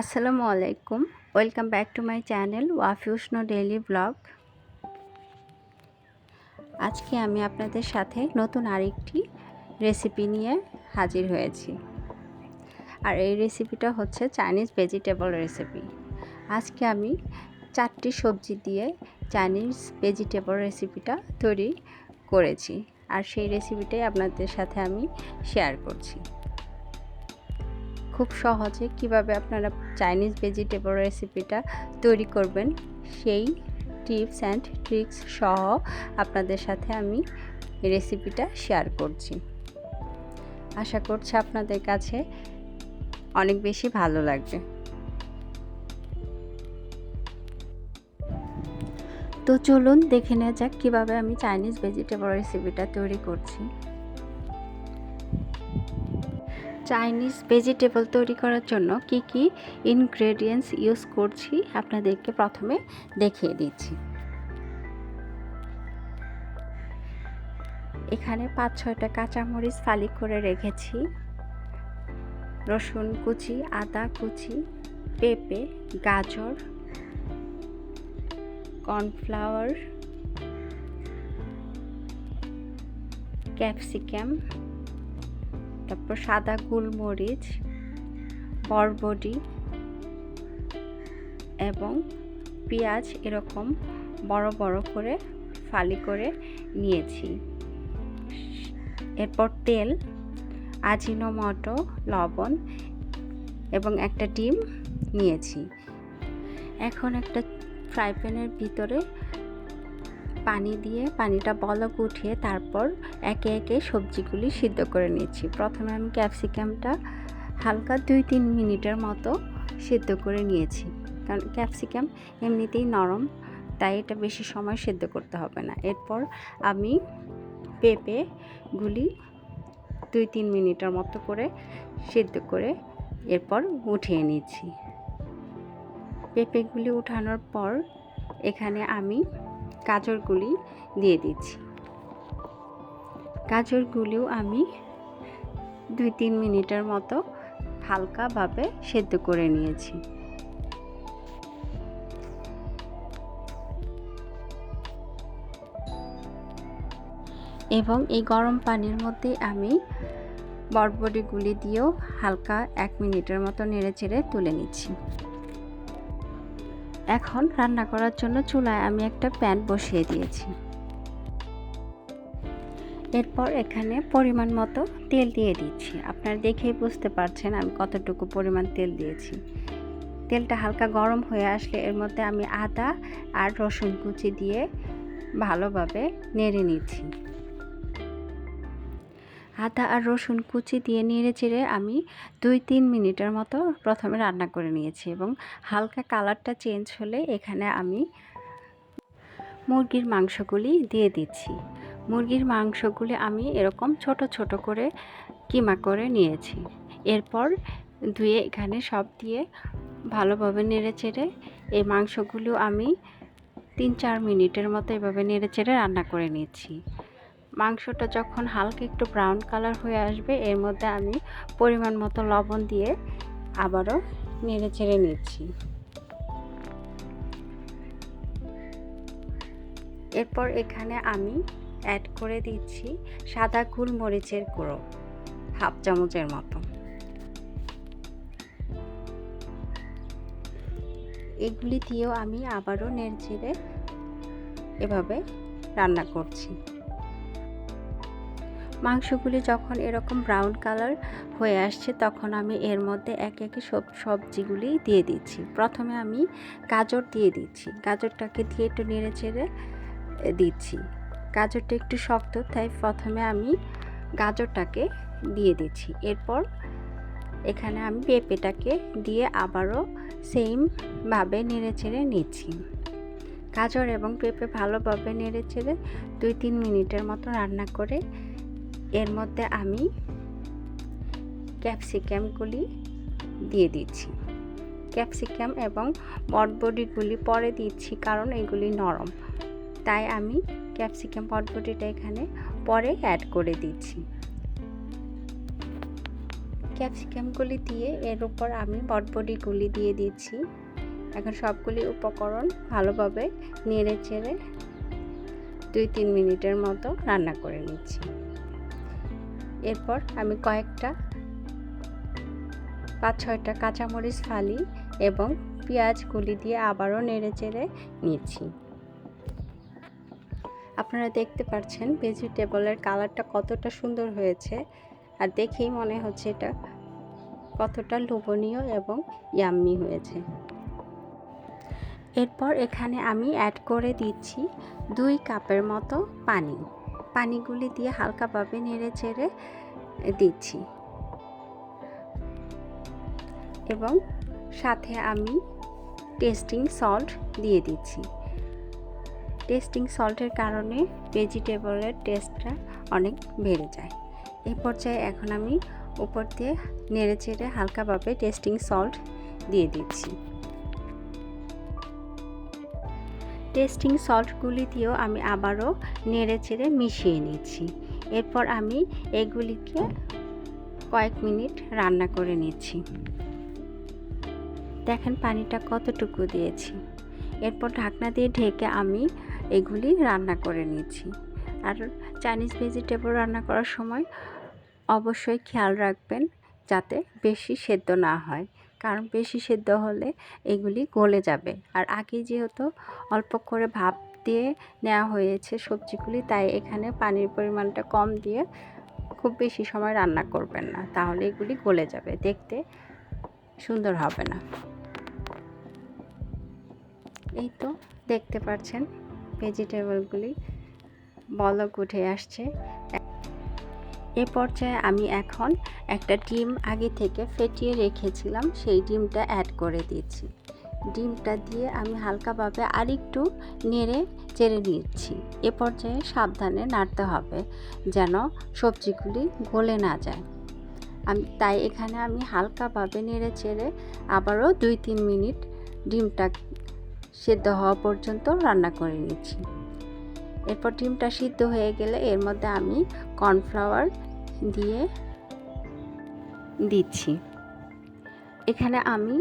আসসালামু আলাইকুম। Welcome back to my channel ওয়াফিউষ্ণ daily blog. আজকে আমি আপনাদের সাথে নতুন আরেকটি রেসিপি নিয়ে হাজির হয়েছি। আর এই রেসিপিটা হচ্ছে চাইনিজ ভেজিটেবল রেসিপি। আজকে আমি চারটি সবজি দিয়ে চাইনিজ ভেজিটেবল রেসিপিটা তৈরি করেছি। আর সেই রেসিপিটাই আপনাদের সাথে আমি শেয়ার করছি। খুব সহজে কীভাবে আপনারা চাইনিজ ভেজিটেবল রেসিপিটা তৈরি করবেন, সেই টিপস অ্যান্ড ট্রিক্স সহ আপনাদের সাথে আমি রেসিপিটা শেয়ার করছি। আশা করছি আপনাদের কাছে অনেক বেশি ভালো লাগবে। তো চলুন দেখে নেওয়া যাক কীভাবে আমি চাইনিজ ভেজিটেবল রেসিপিটা তৈরি করছি। চাইনিজ ভেজিটেবল তৈরি করার জন্য কি কি ইনগ্রেডিয়েন্টস ইউজ করছি আপনাদেরকে প্রথমে দেখিয়ে দিচ্ছি। এখানে পাঁচ ছয়টা কাঁচামরিচ ফালি করে রেখেছি। রসুন কুচি, আদা কুচি, পেঁপে, গাজর, কর্নফ্লাওয়ার, ক্যাপসিকাম তারপর সাদা গোলমরিচ বরবডি এবং পেঁয়াজ এরকম বড় বড় করে ফালি করে নিয়েছি। এরপর তেল আজিনোমটো লবণ এবং একটা ডিম নিয়েছি। এখন একটা ফ্রাই প্যানের ভিতরে পানি দিয়ে পানিটা বলক উঠিয়ে তারপর একে একে সবজিগুলি সিদ্ধ করে নিচ্ছি। প্রথমে আমি ক্যাপসিকামটা হালকা দুই তিন মিনিটের মতো সিদ্ধ করে নিয়েছি। কারণ ক্যাপসিকাম এমনিতেই নরম, তাই এটা বেশি সময় সিদ্ধ করতে হবে না। এরপর আমি পেঁপেগুলি দুই তিন মিনিটের মতো করে সিদ্ধ করে এরপর উঠিয়ে নিচ্ছি। পেঁপেগুলি উঠানোর পর এখানে আমি গাজরগুলি দিয়ে দিচ্ছি। গাজরগুলিও আমি দুই তিন মিনিটের মতো হালকাভাবে সেদ্ধ করে নিয়েছি। এবং এই গরম পানির মধ্যে আমি বরবটিগুলি দিয়েও হালকা এক মিনিটের মতো নেড়ে চেড়ে তুলে নিচ্ছি। এখন রান্না করার জন্য চুলায় আমি একটা প্যান বসিয়ে দিয়েছি। এরপর এখানে পরিমাণ মতো তেল দিয়ে দিচ্ছি। আপনারা দেখেই বুঝতে পারছেন আমি কতটুকু পরিমাণ তেল দিয়েছি। তেলটা হালকা গরম হয়ে আসলে এর মধ্যে আমি আদা আর রসুন কুচি দিয়ে ভালোভাবে নেড়ে নিচ্ছি। আদা আর রসুন কুচি দিয়ে নেড়ে চেড়ে আমি দুই তিন মিনিটের মতো প্রথমে রান্না করে নিয়েছি এবং হালকা কালারটা চেঞ্জ হলে এখানে আমি মুরগির মাংসগুলি দিয়ে দিচ্ছি। মুরগির মাংসগুলি আমি এরকম ছোট ছোট করে কিমা করে নিয়েছি। এরপর ধুয়ে এখানে সব দিয়ে ভালোভাবে নেড়ে চেড়ে এই মাংসগুলো আমি তিন চার মিনিটের মতো এভাবে নেড়ে চেড়ে রান্না করে নিচ্ছি। মাংসটা যখন হালকা একটু ব্রাউন কালার হয়ে আসবে, এর মধ্যে আমি পরিমাণ মতো লবণ দিয়ে আবারও নেড়ে চেড়ে নিচ্ছি। এরপর এখানে আমি অ্যাড করে দিচ্ছি সাদা গোলমরিচের গুঁড়ো, হাফ চামচের মতো। এগুলি দিয়েও আমি আবারও নেড়ে এভাবে রান্না করছি। মাংসগুলি যখন এরকম ব্রাউন কালার হয়ে আসছে, তখন আমি এর মধ্যে এক একে সব, সবজিগুলি দিয়ে দিচ্ছি। প্রথমে আমি গাজর দিয়ে দিচ্ছি। গাজরটাকে দিয়ে একটু নেড়ে চেড়ে দিচ্ছি। গাজরটা একটু শক্ত, তাই প্রথমে আমি গাজরটাকে দিয়ে দিচ্ছি। এরপর এখানে আমি পেঁপেটাকে দিয়ে আবারও সেমভাবে নেড়ে চেড়ে নিচ্ছি। গাজর এবং পেঁপে ভালোভাবে নেড়ে চেড়ে দুই তিন মিনিটের মতো রান্না করে এর মধ্যে আমি ক্যাপসিকামগুলি দিয়ে দিচ্ছি। ক্যাপসিকাম এবং বটবডিগুলি পরে দিচ্ছি কারণ এগুলি নরম। তাই আমি ক্যাপসিকাম বটবডিটা এখানে পরে অ্যাড করে দিচ্ছি। ক্যাপসিকামগুলি দিয়ে এর উপর আমি বটবডিগুলি দিয়ে দিচ্ছি। এখন সবগুলি উপকরণ ভালোভাবে নেড়ে চেড়ে দুই তিন মিনিটের মতো রান্না করে নিচ্ছি। এরপর আমি কয়েকটা পাঁচ ছয়টা কাঁচামরিচ ফালি এবং পেঁয়াজগুলি দিয়ে আবারও নেড়ে চেড়ে নিচ্ছি আপনারা দেখতে পাচ্ছেন ভেজিটেবলের কালারটা কতটা সুন্দর হয়েছে আর দেখেই মনে হচ্ছে এটা কতটা লোভনীয় এবং ইয়াম্মি হয়েছে। এরপর এখানে আমি অ্যাড করে দিচ্ছি দুই কাপের মতো পানি। পানিগুলি দিয়ে হালকাভাবে নেড়ে চেড়ে দিচ্ছি। এবং সাথে আমি টেস্টিং সল্ট দিয়ে দিচ্ছি। টেস্টিং সল্টের কারণে ভেজিটেবলের টেস্টটা অনেক বেড়ে যায়। এই পর্যায়ে এখন আমি উপর দিয়ে নেড়ে চেড়ে হালকাভাবে টেস্টিং সল্ট দিয়ে দিচ্ছি। টেস্টিং সল্টগুলি দিয়েও আমি আবারও নেড়ে চেড়ে মিশিয়ে নিচ্ছি। এরপর আমি এগুলিকে কয়েক মিনিট রান্না করে নিচ্ছি। দেখেন পানিটা কতটুকু দিয়েছি। এরপর ঢাকনা দিয়ে ঢেকে আমি এগুলি রান্না করে নিচ্ছি। আর চাইনিজ ভেজিটেবল রান্না করার সময় অবশ্যই খেয়াল রাখবেন যাতে বেশি সেদ্ধ না হয়। কারণ বেশি সেদ্ধ হলে এগুলি গলে যাবে। আর আগে যেহেতু অল্প করে ভাপ দিয়ে নেওয়া হয়েছে সবজিগুলি, তাই এখানে পানির পরিমাণটা কম দিয়ে খুব বেশি সময় রান্না করবেন না। তাহলে এগুলি গলে যাবে, দেখতে সুন্দর হবে না। এই তো দেখতে পাচ্ছেন ভেজিটেবলগুলি বলক উঠে আসছে। এ পর্যায়ে আমি এখন একটা ডিম আগে থেকে ফেটিয়ে রেখেছিলাম, সেই ডিমটা অ্যাড করে দিচ্ছি ডিমটা দিয়ে আমি হালকাভাবে আরেকটু নেড়ে চেড়ে নিচ্ছি। এ পর্যায়ে সাবধানে নাড়তে হবে যেন সবজিগুলি গলে না যায়। আমি, তাই এখানে আমি হালকাভাবে নেড়ে চেড়ে আবারও দুই তিন মিনিট ডিমটা সেদ্ধ হওয়া পর্যন্ত রান্না করে নিচ্ছি। এরপর ডিমটা সিদ্ধ হয়ে গেলে এর মধ্যে আমি কর্নফ্লাওয়ার দিয়ে দিচ্ছি। এখানে আমি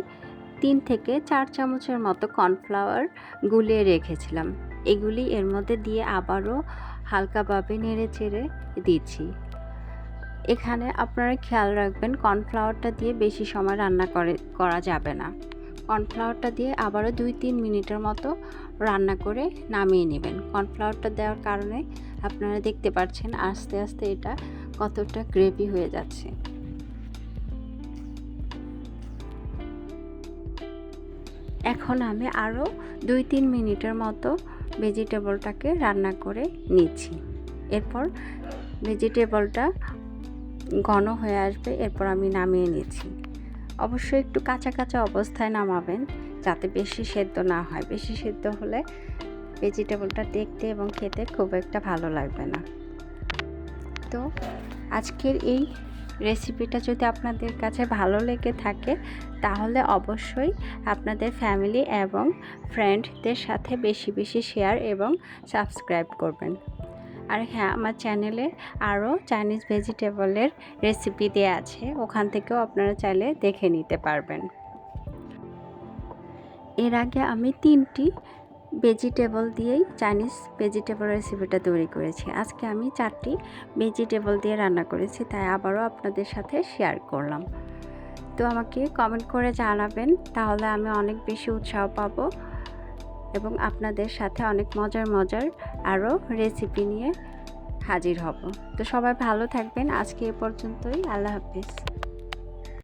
তিন থেকে চার চামচের মতো কর্নফ্লাওয়ার গুলিয়ে রেখেছিলাম। এগুলি এর মধ্যে দিয়ে আবারও হালকাভাবে নেড়ে চেড়ে দিচ্ছি। এখানে আপনারা খেয়াল রাখবেন, কর্নফ্লাওয়ারটা দিয়ে বেশি সময় রান্না করে, করা যাবে না। কর্নফ্লাওয়ারটা দিয়ে আবারও দুই তিন মিনিটের মতো রান্না করে নামিয়ে নেবেন। কর্নফ্লাওয়ারটা দেওয়ার কারণে আপনারা দেখতে পাচ্ছেন আস্তে আস্তে এটা কতটা গ্রেভি হয়ে যাচ্ছে। এখন আমি আরও দুই তিন মিনিটের মতো ভেজিটেবলটাকে রান্না করে নিচ্ছি। এরপর ভেজিটেবলটা ঘন হয়ে আসবে, এরপর আমি নামিয়ে নিচ্ছি। অবশ্যই একটু কাঁচা কাঁচা অবস্থায় নামাবেন, যাতে বেশি সেদ্ধ না হয়। বেশি সেদ্ধ হলে ভেজিটেবলটা দেখতে এবং খেতে খুব একটা ভালো লাগবে না। তো আজকের এই রেসিপিটা যদি আপনাদের কাছে ভালো লেগে থাকে, তাহলে অবশ্যই আপনাদের ফ্যামিলি এবং ফ্রেন্ডদের সাথে বেশি বেশি শেয়ার এবং সাবস্ক্রাইব করবেন। আর হ্যাঁ আমার চ্যানেলে আরও চাইনিজ ভেজিটেবলের রেসিপি দেওয়া আছে। ওখান থেকেও আপনারা চাইলে দেখে নিতে পারবেন। এর আগে আমি তিনটি ভেজিটেবল দিয়েই চাইনিজ ভেজিটেবল রেসিপিটা তৈরি করেছি। আজকে আমি চারটি ভেজিটেবল দিয়ে রান্না করেছি, তাই আবারও আপনাদের সাথে শেয়ার করলাম। তো আমাকে কমেন্ট করে জানাবেন, তাহলে আমি অনেক বেশি উৎসাহ পাবো। এবং আপনাদের সাথে অনেক মজার মজার আরও রেসিপি নিয়ে হাজির হব। তো সবাই ভালো থাকবেন। আজকে এ পর্যন্তই। আল্লাহ হাফিজ।